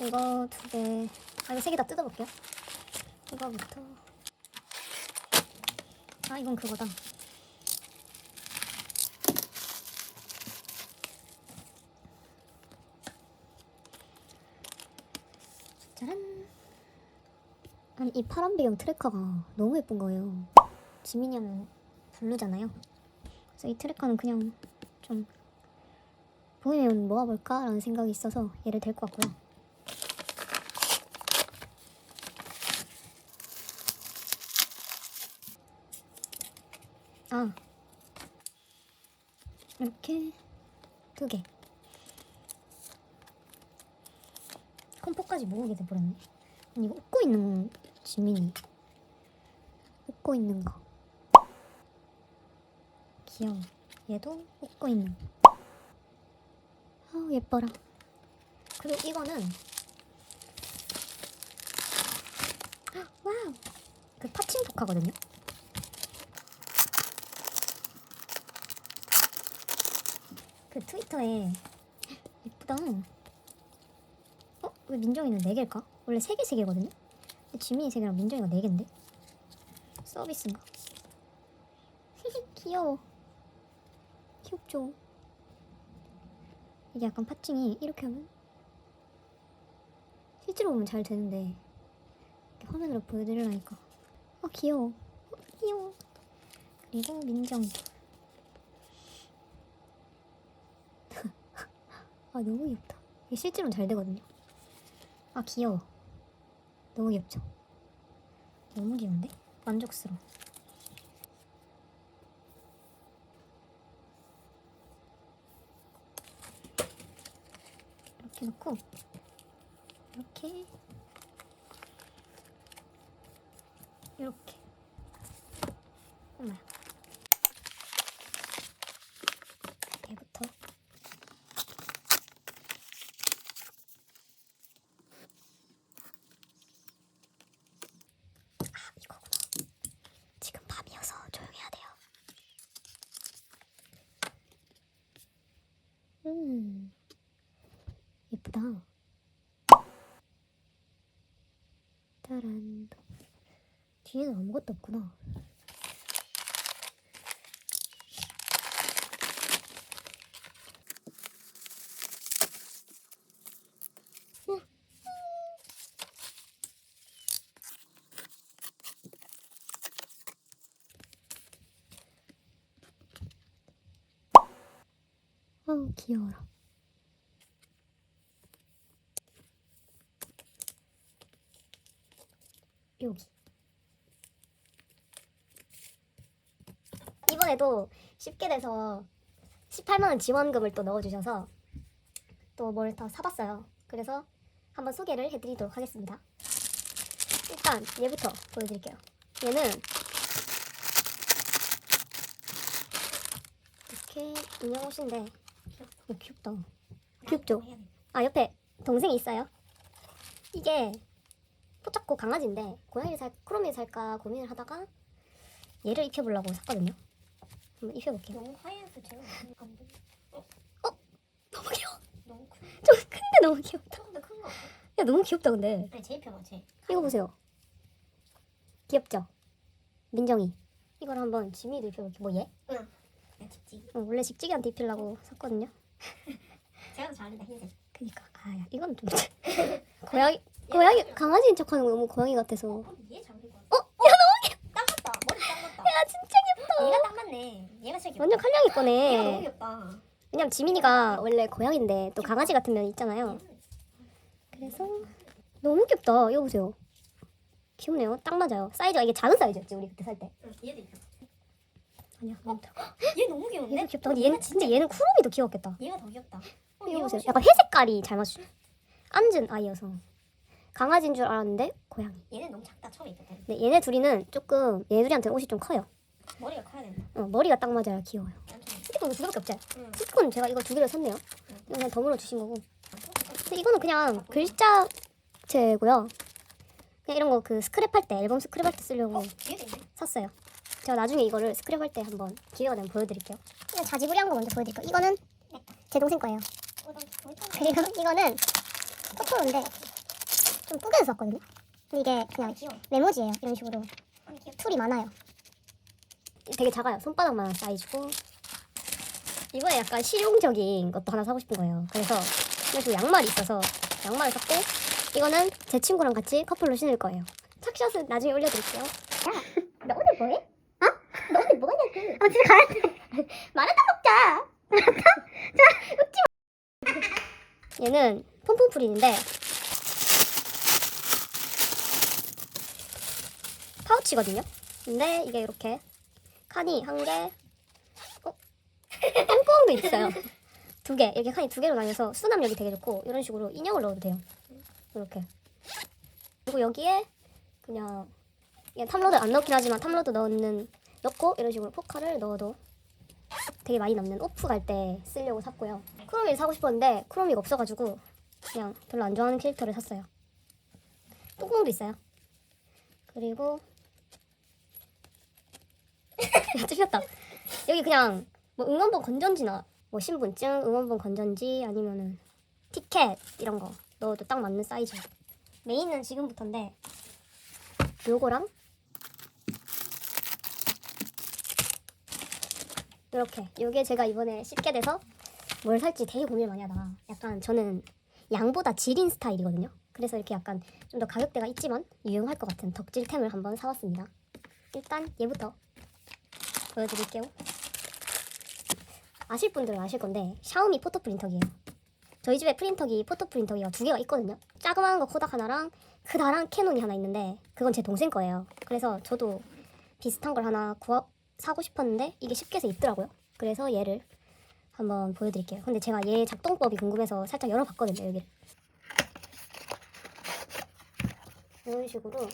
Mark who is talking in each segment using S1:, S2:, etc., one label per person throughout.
S1: 이거 두 개. 아 이거 세 개 다 뜯어볼게요. 이거부터. 아 이건 그거다. 짜란. 아니 이 파란 배경 트래커가 너무 예쁜 거예요. 지민이 형은 블루잖아요. 그래서 이 트래커는 그냥 좀 보이면 모아볼까라는 생각이 있어서 얘를 데리고 왔고요. 아 이렇게 두 개. 컴포까지 모으게 돼버렸네. 이거 웃고 있는 지민이. 웃고 있는 거. 귀여워. 얘도 웃고 있는 거. 아우 예뻐라. 그리고 이거는 헉, 와우 그 파칭 포카거든요. 그 트위터에 예쁘다. 어? 왜 민정이는 4개일까? 원래 3개 3개거든요? 지민이 3개랑 민정이가 4개인데? 서비스인가? 귀여워. 귀엽죠? 이게 약간 파칭이 이렇게 하면 실제로 보면 잘 되는데 이렇게 화면으로 보여드리려니까 아 귀여워 어, 귀여워 그리고 민정 아 너무 귀엽다. 이게 실제로는 잘 되거든요. 아 귀여워. 너무 귀엽죠? 너무 귀여운데? 만족스러워. 이렇게 놓고 이렇게 엄마야 얘부터 아 이거구나 지금 밤이어서 조용해야 돼요 음 예쁘다. 짜란. 뒤에는 아무것도 없구나. 어우 귀여워라. 여기. 이번에도 쉽게 돼서 18만 원 지원금을 또 넣어주셔서 또 뭘 더 사봤어요. 그래서 한번 소개를 해드리도록 하겠습니다. 일단 얘부터 보여드릴게요. 얘는 이렇게 인형 옷인데 어, 귀엽다. 귀엽죠? 아 옆에 동생이 있어요. 이게 포착코 강아지인데 고양이를 살 크로미를 살까 고민을 하다가 얘를 입혀보려고 샀거든요. 한번 입혀볼게요.
S2: 너무 하얘서 제가 안 돼.
S1: 너무 귀여워.
S2: 너무 큰.
S1: 좀 큰데 너무 귀엽다.
S2: 더큰거 같아.
S1: 야 너무 귀엽다 근데.
S2: 아니 제일 편하 제.
S1: 이거 보세요. 귀엽죠? 민정이. 이걸 한번 지미도 입혀볼게. 뭐 얘?
S2: 야 tip지.
S1: 어, 원래 직지기한테 입히려고 샀거든요.
S2: 제가 더 잘한다 흰색.
S1: 그니까 아야 이건 좀 고양이 고양이 강아지인 척하는 거 너무 고양이 같아서.
S2: 어 근데 얘잘 얘가 딱 맞네. 얘가 귀엽다.
S1: 완전 칼량
S2: 얘가 너무. 귀엽다.
S1: 왜냐면 지민이가 원래 고양인데 또 강아지 같은 면이 있잖아요. 그래서 너무 귀엽다. 이거 보세요. 귀엽네요. 딱 맞아요. 사이즈가 이게 작은 사이즈였지 우리 그때 살 때.
S2: 응, 얘도 귀엽다.
S1: 아니야. 어?
S2: 얘 너무 귀여운데?
S1: 얘도 귀엽다. 근데 얘는 진짜 얘는 쿠롬이 더 귀엽겠다.
S2: 얘가 더 귀엽다. 어,
S1: 이거
S2: 얘가
S1: 보세요.
S2: 훨씬-
S1: 약간 회색깔이 잘 맞죠. 앉은 아이여서 강아지인 줄 알았는데 고양이.
S2: 얘는 너무 작다. 처음에 입을 때.
S1: 근데 얘네 둘이는 조금 얘네 둘이한테는 옷이 좀 커요.
S2: 머리가 커야 된다.
S1: 어, 머리가 딱 맞아야 귀여워요. 스티커 두 개밖에 없지?
S2: 응.
S1: 스티커는 제가 이거 두 개를 샀네요. 이거 그냥 덤으로 주신 거고. 근데 이거는 그냥 글자체고요. 그냥 이런 거 그 스크랩 할 때 앨범 스크랩 할 때 쓰려고
S2: 어.
S1: 샀어요. 제가 나중에 이거를 스크랩 할 때 한번 기회가 되면 보여드릴게요. 이건 자지구리한 거 먼저 보여드릴게요. 이거는 제 동생 거예요.
S2: 어.
S1: 그리고 이거는 코프로인데 좀 구겨서 썼거든요. 근데 이게 그냥. 메모지예요. 이런 식으로
S2: 귀엽다.
S1: 툴이 많아요. 되게 작아요. 손바닥만한 사이즈고 이번에 약간 실용적인 것도 하나 사고 싶은 거예요. 그래서 식으로 양말이 있어서 양말을 샀고 이거는 제 친구랑 같이 커플로 신을 거예요. 착샷은 나중에 올려드릴게요. 야, 너 오늘 뭐해? 어? 너 오늘 뭐 하냐고? 어, 집에 가야 돼. 마라탕 먹자. 마라탕? 자, 웃지 마. 얘는 폼폼풀인데 파우치거든요. 근데 이게 이렇게 칸이 한 개, 어? 똥구멍도 있어요. 두 개, 이렇게 칸이 두 개로 나뉘어서 수납력이 되게 좋고 이런 식으로 인형을 넣어도 돼요. 이렇게. 그리고 여기에 그냥 탐로드 안 넣긴 하지만 탐로드 넣는 넣고 이런 식으로 포카를 넣어도 되게 많이 남는 오프 갈 때 쓰려고 샀고요. 크로미를 사고 싶었는데 크로미가 없어가지고 그냥 별로 안 좋아하는 캐릭터를 샀어요. 똥구멍도 있어요. 그리고 야, 찝혔다. 여기 그냥 뭐 응원봉 건전지나 뭐 신분증, 응원봉 건전지 아니면은 티켓 이런 거 넣어도 딱 맞는 사이즈. 메인은 지금부터인데 요거랑 이렇게 요게 제가 이번에 씹게 돼서 뭘 살지 되게 고민을 많이 하다가 약간 저는 양보다 질인 스타일이거든요. 그래서 이렇게 약간 좀 더 가격대가 있지만 유용할 것 같은 덕질템을 한번 사왔습니다. 일단 얘부터 보여드릴게요. 아실 분들은 아실 건데 샤오미 포토 프린터기예요. 저희 집에 프린터기 포토 프린터기가 두 개가 있거든요. 자그마한 거 코닥 하나랑 크다란 캐논이 하나 있는데 그건 제 동생 거예요. 그래서 저도 비슷한 걸 하나 구하 사고 싶었는데 이게 쉽게서 있더라고요. 그래서 얘를 한번 보여드릴게요. 근데 제가 얘 작동법이 궁금해서 살짝 열어봤거든요. 여기를 이런 식으로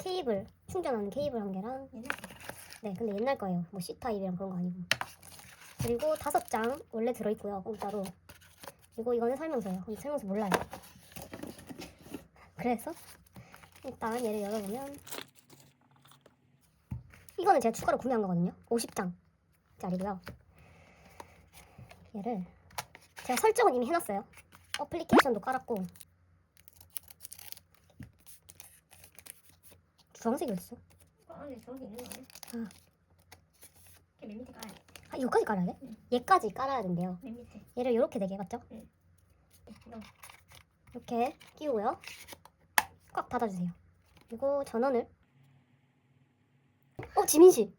S1: 케이블 충전하는 케이블 한 개랑
S2: 옛날
S1: 네, 근데 옛날 거예요. 뭐 C 타입이랑 그런 거 아니고. 그리고 다섯 장 원래 들어있고요, 공짜로. 그리고 이거는 설명서예요. 근데 설명서 몰라요. 그래서 일단 얘를 열어보면 이거는 제가 추가로 구매한 거거든요. 50장짜리고요. 얘를 제가 설정은 이미 해놨어요. 어플리케이션도 깔았고 주황색이 어딨어?
S2: 거 안에 저기 있는 거 아니야?
S1: 아.
S2: 걔맨 밑에 깔아야 돼.
S1: 아, 이거까지 깔아야 돼?
S2: 응.
S1: 얘까지 깔아야 된대요.
S2: 맨 밑에.
S1: 얘를 이렇게 되게 맞죠?
S2: 너
S1: 이렇게 끼우고요. 꽉 닫아주세요. 그리고 전원을 어 지민 씨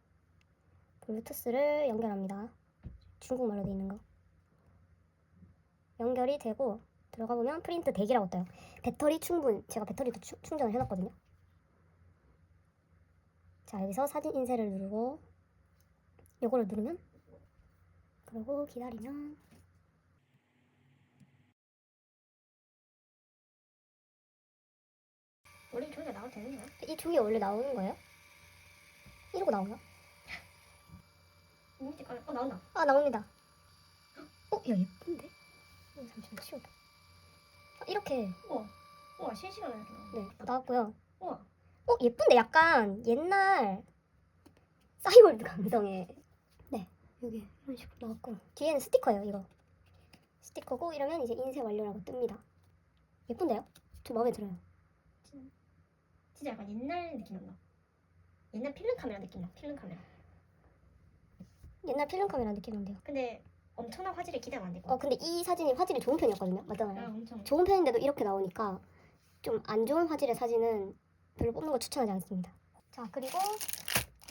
S1: 블루투스를 연결합니다. 중국말로 돼 있는 거 연결이 되고 들어가 보면 프린트 대기라고 떠요. 배터리 충분 제가 배터리도 추- 충전을 해놨거든요. 자 여기서 사진 인쇄를 누르고 요거를 누르면 그리고 기다리면
S2: 원래 저기가 나와도 되는 거야?
S1: 이 종이 원래 나오는 거예요? 이러고 나오나?
S2: 맨 밑에 깔아. 어 나온다.
S1: 아 나옵니다. 어, 야 예쁜데? 어, 잠시만 치워봐. 아, 이렇게
S2: 우와. 우와 실시간으로 이렇게 나온다.
S1: 네 나왔고요.
S2: 우와.
S1: 어 예쁜데 약간 옛날 싸이월드 감성의 네 여기 이런 식으로 나왔고 뒤에는 스티커예요 이거 스티커고 이러면 이제 인쇄 완료라고 뜹니다. 예쁜데요? 저 마음에 들어요.
S2: 진짜 약간 옛날 느낌 난다. 옛날 필름 카메라 느낌 나. 필름 카메라.
S1: 옛날 필름 카메라 느낌 난대요.
S2: 근데 엄청난 화질에 기대하면 안 될 것
S1: 어
S2: 같아.
S1: 근데 이 사진이 화질이 좋은 편이었거든요.
S2: 아,
S1: 맞잖아요.
S2: 엄청.
S1: 좋은 편인데도 이렇게 나오니까 좀 안 좋은 화질의 사진은 별로 뽑는 거 추천하지 않습니다. 자 그리고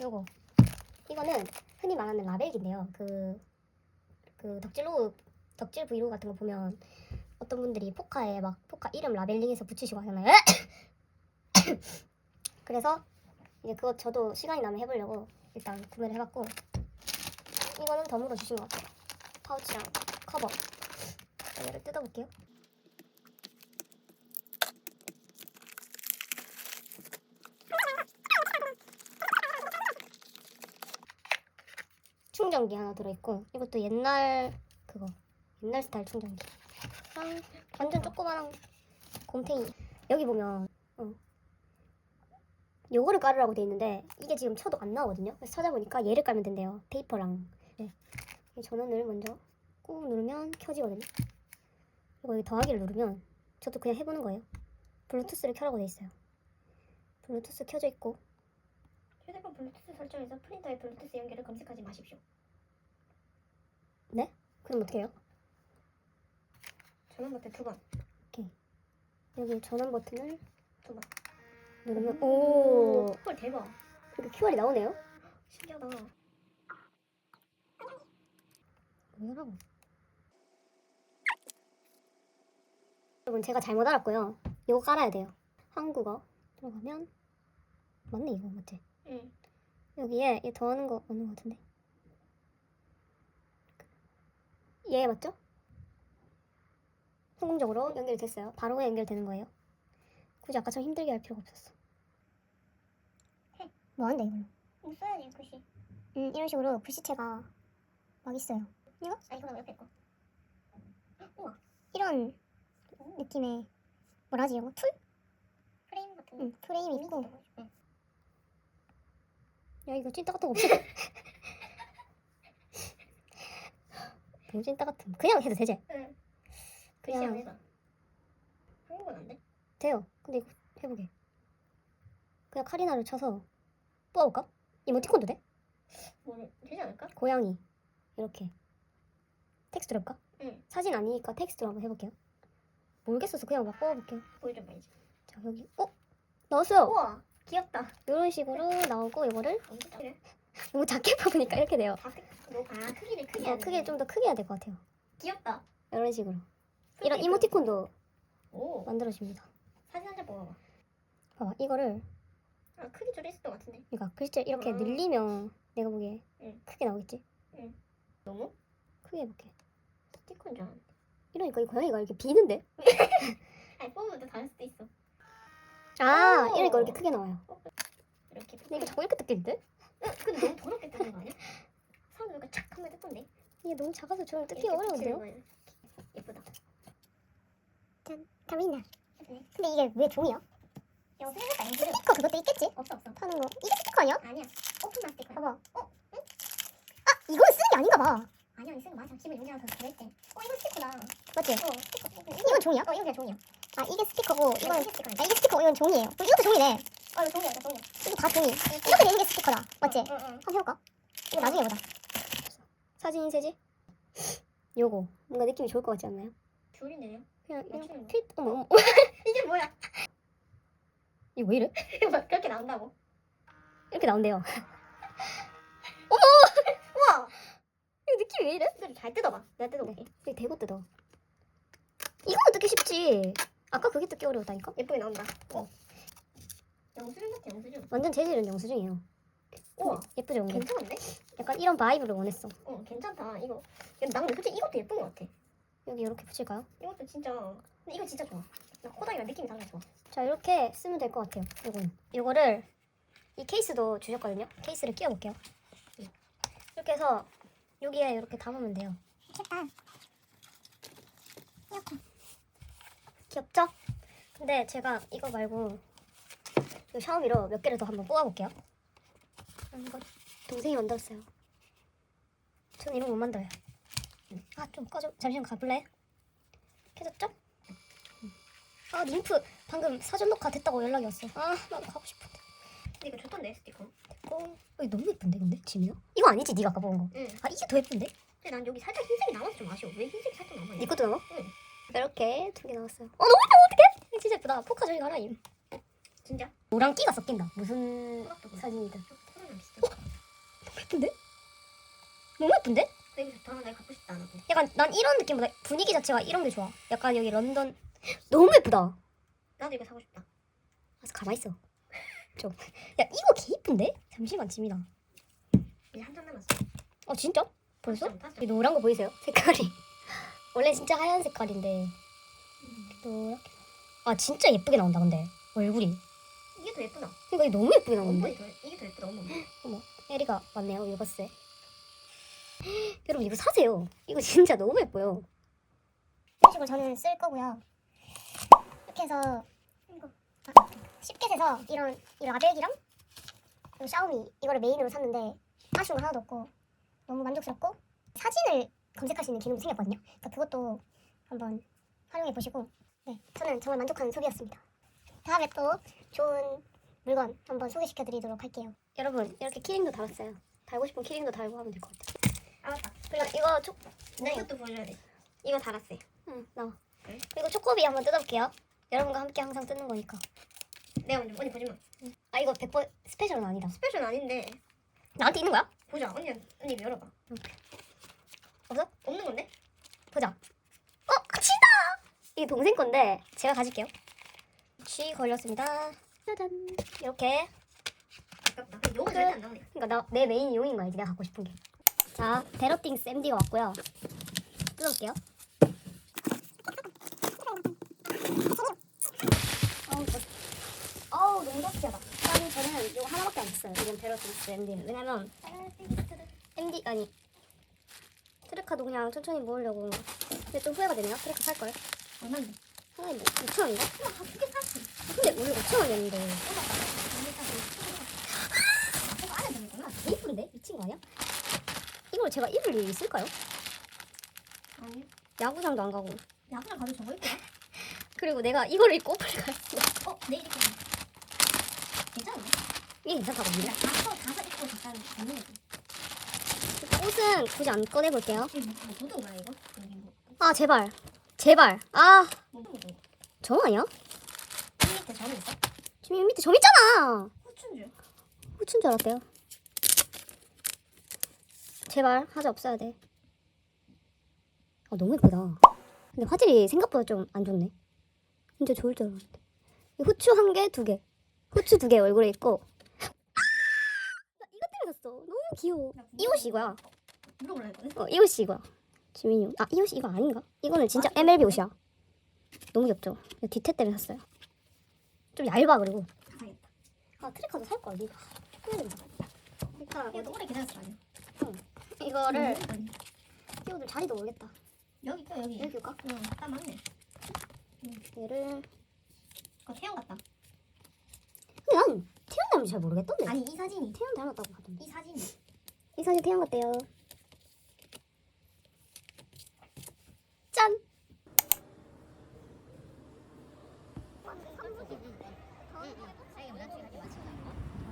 S1: 요거 이거는 흔히 말하는 라벨기인데요. 그, 그 덕질로 덕질 브이로그 같은 거 보면 어떤 분들이 포카에 막 포카 이름 라벨링해서 붙이시고 하잖아요. 그래서 이제 그거 저도 시간이 나면 해보려고 일단 구매를 해봤고 이거는 덤으로 주신 것 같아요. 파우치랑 커버. 얘를 뜯어볼게요. 충전기 하나 들어있고 이것도 옛날 그거 옛날 스타일 충전기 랑 완전 조그만한 곰탱이 여기 보면 어. 요거를 깔으라고 돼 있는데 이게 지금 쳐도 안 나오거든요 그래서 찾아보니까 얘를 깔면 된대요 테이퍼랑 네. 이 전원을 먼저 꾹 누르면 켜지거든요 그리고 여기 더하기를 누르면 저도 그냥 해보는 거예요. 블루투스를 켜라고 돼 있어요. 블루투스 켜져 있고
S2: 휴대폰 블루투스 설정에서 프린터의 블루투스 연결을 검색하지 마십시오.
S1: 그럼 어떻게 해요?
S2: 전원 버튼 두 번.
S1: 여기 전원 버튼을
S2: 두 번.
S1: 누르면 오
S2: 헐 대박.
S1: 이렇게 QR이 나오네요.
S2: 신기하다.
S1: 뭐라고? 여러분 제가 잘못 알았고요. 이거 깔아야 돼요. 한국어 들어가면 맞네 이거 맞지?
S2: 응.
S1: 여기에 얘 더하는 거 맞는 거 같은데. 얘 맞죠? 성공적으로 연결이 됐어요. 바로 연결되는 거예요. 굳이 아까처럼 힘들게 할 필요가 없었어. 뭐 한대 이걸로?
S2: 이거 써야지 글씨.
S1: 음 이런 식으로 글씨체가 막 있어요.
S2: 아 이거 나 옆에 거. 우와.
S1: 이런 느낌의 뭐라 하지 이거 툴?
S2: 프레임 같은
S1: 응 프레임이 있고.
S2: 응.
S1: 야 이거 찐따 같은 거 없어. 찐따 같은. 그냥 해도 되지?
S2: 응. 글씨
S1: 그냥
S2: 안 해봐. 한국은 안 돼?
S1: 돼요. 근데 이거 해보게. 그냥 카리나를 쳐서 뽑아볼까? 이모티콘도 돼?
S2: 뭐 되지 않을까?
S1: 고양이 이렇게 텍스트로 해볼까?
S2: 응.
S1: 사진 아니니까 텍스트로 한번 해볼게요. 모르겠어서 그냥 막 뽑아볼게요.
S2: 보여줘 봐야지.
S1: 자 여기 어 나왔어요.
S2: 우와 귀엽다.
S1: 이런 식으로 나오고 이거를
S2: 엄청 작 네.
S1: 이거 작게 뽑으니까 이렇게 돼요.
S2: 다 크. 너, 아 크기를 크게.
S1: 어. 크게 좀더 크게 해야 될 것 같아요.
S2: 귀엽다.
S1: 이런 식으로 이런. 이모티콘도
S2: 오.
S1: 만들어줍니다.
S2: 사진 한 장 뽑아봐.
S1: 봐봐 이거를
S2: 아 크기 줄였을 것 같은데.
S1: 그러니까 글씨 이렇게
S2: 음.
S1: 늘리면 내가 보기에
S2: 응.
S1: 크게 나오겠지?
S2: 너무?
S1: 크게 해볼게.
S2: 스티커인 줄 알았는데.
S1: 이러니까 이 고양이가 이렇게 비는데?
S2: 아니 뽑으면 또 다를 수도 있어.
S1: 아
S2: 오.
S1: 이러니까 이렇게 크게 나와요.
S2: 이렇게.
S1: 근데 이게 자꾸 이렇게 뜯기는데?
S2: 응, 근데 너무 더럽게 뜨는 거 아니야? 사람들 이렇게 착 한번 뜯던데.
S1: 이게 너무 작아서 저는 뜯기
S2: 이렇게
S1: 어려운데요?
S2: 거예요. 예쁘다.
S1: 짠, 가민나.
S2: 네.
S1: 근데 이게 왜 종이야?
S2: 이거 생각보다 안 그래.
S1: 스티커 그것도 있겠지?
S2: 없어 없어.
S1: 파는 거. 이게 스티커 아니야?
S2: 아니야. 오픈만 스티커야.
S1: 봐봐. 어? 응? 아, 이거는 쓰는 게 아닌가 봐.
S2: 아니야, 이거 맞아. 집에 용량 더 들어있대. 어, 이거 스티커다.
S1: 맞지?
S2: 어, 스티커.
S1: 이건 종이야?
S2: 어, 이거 그냥 종이야.
S1: 아, 이게 스티커고,
S2: 이거
S1: 이건,
S2: 이게 스티커야.
S1: 아, 이게 스티커고, 이건 종이에요. 그럼 이것도 종이네.
S2: 어, 이거 종이야, 이거 종이야.
S1: 이게 다 종이. 이렇게 되는 게 스티커다. 맞지?
S2: 응, 응.
S1: 한번 해볼까? 이거 나중에 보자. 사진 세지? 요거. 뭔가 느낌이 좋을 것 같지 않나요?
S2: 줄이네요.
S1: 그냥 이렇게
S2: 거.
S1: 필, 어머, 어머.
S2: 이게 뭐야?
S1: 이거 왜 이래?
S2: 이거 그렇게 나온다고?
S1: 이렇게 나온대요.
S2: 우와!
S1: 이거 느낌이 왜 이래?
S2: 이거 잘 뜯어봐. 내가 뜯어볼게.
S1: 이게 대고 뜯어. 이거는 뜯기 쉽지. 아까 그게 뜯기 어려웠다니까?
S2: 예쁘게 나온다. 어. 영수증 같아, 영수증.
S1: 완전 재질은 영수증이에요.
S2: 우와,
S1: 예쁘죠, 근데?
S2: 괜찮은데?
S1: 약간 이런 바이브를 원했어.
S2: 어, 괜찮다. 이거. 야, 나 근데 솔직히 이것도 예쁜 것 같아.
S1: 여기 이렇게 붙일까요?
S2: 이것도 진짜. 근데 이거 진짜 좋아. 나 코닥이랑 느낌이 달라 좋아.
S1: 자, 이렇게 쓰면 될 것 같아요. 요거는. 요거를 이 케이스도 주셨거든요. 케이스를 끼워볼게요. 이렇게 해서 여기에 이렇게 담으면 돼요.
S2: 좋다.
S1: 귀엽죠? 근데 제가 이거 말고 이 샤오미로 몇 개를 더 한번 뽑아볼게요. 아, 이거 동생이 만들었어요. 저는 이런 거 못 만들어요. 아, 좀 꺼져. 잠시만 가볼래? 켜졌죠? 아, 림프 방금 사전 녹화 됐다고 연락이 왔어. 아, 나도 가고 싶은데.
S2: 근데 이거 좋던데, 스티커.
S1: 어, 이거 너무 예쁜데, 근데? 지민아? 이거 아니지, 네가 아까 본 거.
S2: 응.
S1: 아, 이게 더 예쁜데?
S2: 근데 난 여기 살짝 흰색이 남아서 좀 아쉬워. 왜 흰색이 살짝 남아?
S1: 네 것도 나와?
S2: 응.
S1: 이렇게 두 개 나왔어요. 어, 너무 예뻐, 어떡해? 진짜 예쁘다. 포카 저기 가라, 임.
S2: 진짜?
S1: 노랑 끼가 섞인다. 무슨. 사진이든.
S2: 비슷해.
S1: 너무 예쁜데? 너무 예쁜데?
S2: 되게 좋다. 내가 갖고 싶다, 나도.
S1: 약간 난 이런 느낌보다 분위기 자체가 이런 게 좋아. 약간 여기 런던 너무 예쁘다.
S2: 나도 이거 사고 싶다.
S1: 그래서 가만 있어. 좀. 야 이거 개 이쁜데? 잠시만 지민아.
S2: 이제 한 장 남았어.
S1: 어 진짜? 벌써? 이 노란 거 보이세요? 색깔이. 원래 진짜 하얀 색깔인데 노랗게. 아 진짜 예쁘게 나온다 근데 얼굴이.
S2: 이게 더 예쁘다.
S1: 그러니까 이게 너무 예쁘게 나오는데?
S2: 엉덩이 더, 이게 더 예쁘다, 엉덩이.
S1: 에리가 왔네요 유버스에. 여러분 이거 사세요. 이거 진짜 너무 예뻐요. 이런 식으로 저는 쓸 거고요. 이렇게 해서
S2: 이거.
S1: 아, 쉽게 돼서 이런 이 라벨기랑 이 샤오미 이거를 메인으로 샀는데 아쉬운 거 하나도 없고 너무 만족스럽고 사진을 검색할 수 있는 기능도 생겼거든요. 그러니까 그것도 한번 활용해 보시고 네, 저는 정말 만족하는 소비였습니다. 다음에 또 좋은 물건 한번 소개시켜 드리도록 할게요. 여러분 이렇게 키링도 달았어요. 달고 싶은 키링도 달고 하면 될 것 같아요.
S2: 아 맞다.
S1: 그리고 이거 초
S2: 나 이것도 보여줘야 돼.
S1: 이거 달았어요. 응, 나와.
S2: 그래?
S1: 그리고 초코비 한번 뜯어볼게요. 여러분과 함께 항상 뜯는 거니까.
S2: 내가 먼저 언니 보지 마.
S1: 아 이거 100% 스페셜은 아니다.
S2: 스페셜 아닌데
S1: 나한테 있는 거야?
S2: 보자. 언니 언니 열어봐.
S1: 없어?
S2: 없는 건데?
S1: 보자. 어, 치다! 이게 동생 건데 제가 가질게요. 쥐 걸렸습니다. 짜잔. 이렇게.
S2: 아깝다. 용은 절대 안 나오네.
S1: 그러니까 나, 내 메인 용인 거야, 내가 갖고 싶은 게. 자, 베러띵스 MD가 왔고요. 뜯어볼게요. 어우, 저- 어우, 너무 섹시하다. 일단 저는 이거 하나밖에 안 샀어요. 이건 베러띵스 MD는. 왜냐면 MD 아니 트레카도 그냥 천천히 모으려고. 근데 좀 후회가 되네요. 트레카 살 걸.
S2: 얼마인데?
S1: 하나에 뭐 6천 원인가? 근데 오늘 5천 원이었는데. 이쁜데 미친 거 아니야? 이걸 제가 입을 일이 있을까요?
S2: 아니.
S1: 야구장도 안 가고.
S2: 야구랑 가도 저거 입고 가?
S1: 그리고 내가 이거를 입고 오프를 갔어.
S2: 어 내일 입고 가. 괜찮은데?
S1: 이게 괜찮다고 믿어.
S2: 가서 가서 입고 잠깐 입는 거지.
S1: 옷은 굳이 안 꺼내볼게요.
S2: 이거 뭐 도둑인가 이거? 뭐.
S1: 아 제발, 제발. 아,
S2: 뭐 도둑?
S1: 점 아니야?
S2: 있어?
S1: 지금 여기 밑에 점 있잖아.
S2: 후춘 줄.
S1: 후춘 줄 알았대요. 제발 하자 없어야 돼. 아 너무 예쁘다. 근데 화질이 생각보다 좀 안 좋네. 진짜 좋을 줄 알았는데. 이 후추 한 개, 두 개. 후추 두 개 얼굴에 있고. 아! 나 이것 때문에 샀어. 너무 귀여워. 이 옷이 이거야.
S2: 물어보려 했거든.
S1: 어, 이 옷이 이거야. 지민이 옷. 아, 이 옷이 이거 아닌가? 이거는 진짜 MLB 옷이야. 너무 귀엽죠? 뒤태 때문에 샀어요. 좀 얇아 그리고.
S2: 사겠다.
S1: 아 트레카도 살 거야. 니가. 일단
S2: 이거 오래 기다렸을 거 아니야?
S1: 이거를
S2: 아니.
S1: 끼워둘 자리도 모르겠다.
S2: 여기 있다 여기.
S1: 여기 올까?
S2: 응, 딱 맞네.
S1: 얘를.
S2: 그거 태양 같다.
S1: 근데 난 태연 닮은지 잘 모르겠던데.
S2: 아니 이 사진이
S1: 태연 닮았다고 하던데.
S2: 이 사진이
S1: 이 사진 태연 같대요.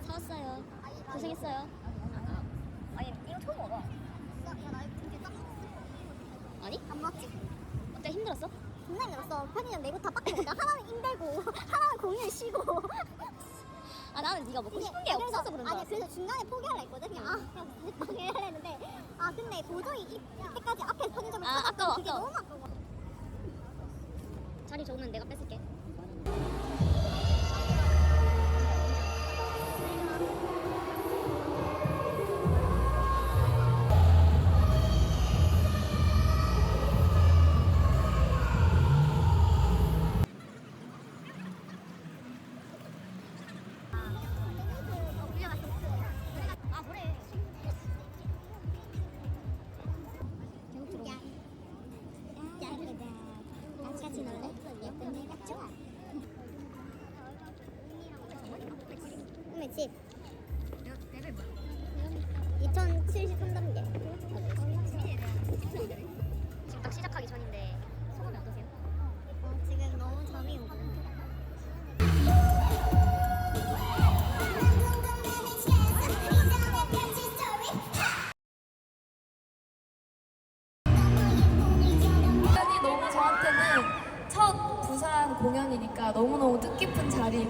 S1: 사왔어요. 고생했어요. 아니 이거 처음 먹어. 아니? 안 먹지. 어때 힘들었어?
S3: 존나 힘들었어. 편의점 내고 다 빡치고 하나는 힘들고 하나는 공연 쉬고.
S1: 아 나는 네가 먹고 싶은 게 없어서 그런 줄
S3: 아니. 그래서 중간에 포기하려 했거든. 그냥 아 그냥 포기하려 했는데 아 근데 도저히 이- 이때까지 앞에 편의점을
S1: 아, 아까워, 아까워.
S3: 너무 아까워.
S1: 자리 좋으면 내가 뺏을게.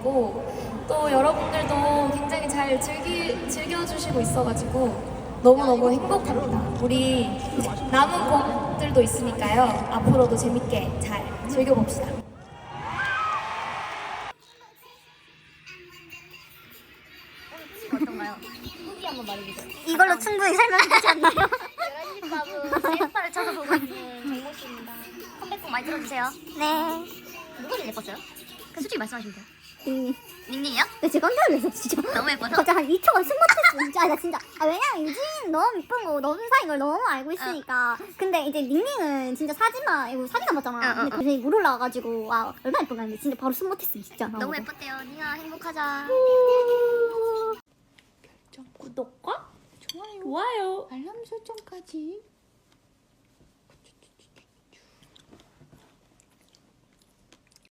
S4: 자리고 또 여러분들도 굉장히 잘 즐기, 즐겨주시고 있어가지고 너무너무 행복합니다. 우리 남은 곡들도 있으니까요. 앞으로도 재밌게 잘 즐겨봅시다.
S1: 어떤가요? 후기 한번 말해주세요.
S3: 이걸로 충분히 설명되지 않나요?
S1: 11시 밥은 셀파를 쳐서 보고 있는 정모 씨입니다. 컴백곡 많이 들어주세요.
S3: 네.
S1: 누가 제일 예뻤어요? 그 솔직히 말씀하시면 돼요.
S3: 음.
S1: 닝닝이요?
S3: 나 지금 깜짝 놀랐어 진짜.
S1: 너무 예뻐서?
S3: 갑자기 한 2초간 숨 막혔어 진짜. 아, 나 진짜. 아 왜냐면 유진 너무 이쁜 거 너무 사인 걸 너무 알고 있으니까. 근데 이제 닝닝은 진짜 사진만 이거 사진만 봤잖아.
S1: 어, 어,
S3: 근데 갑자기 물 올라와가지고 와 얼마나 예쁜가 했는데 진짜 바로 숨 막혔어 진짜.
S1: 너무
S3: 나오고.
S1: 예뻤대요. 닝아 행복하자.
S4: 구독과 좋아요, 알람 설정까지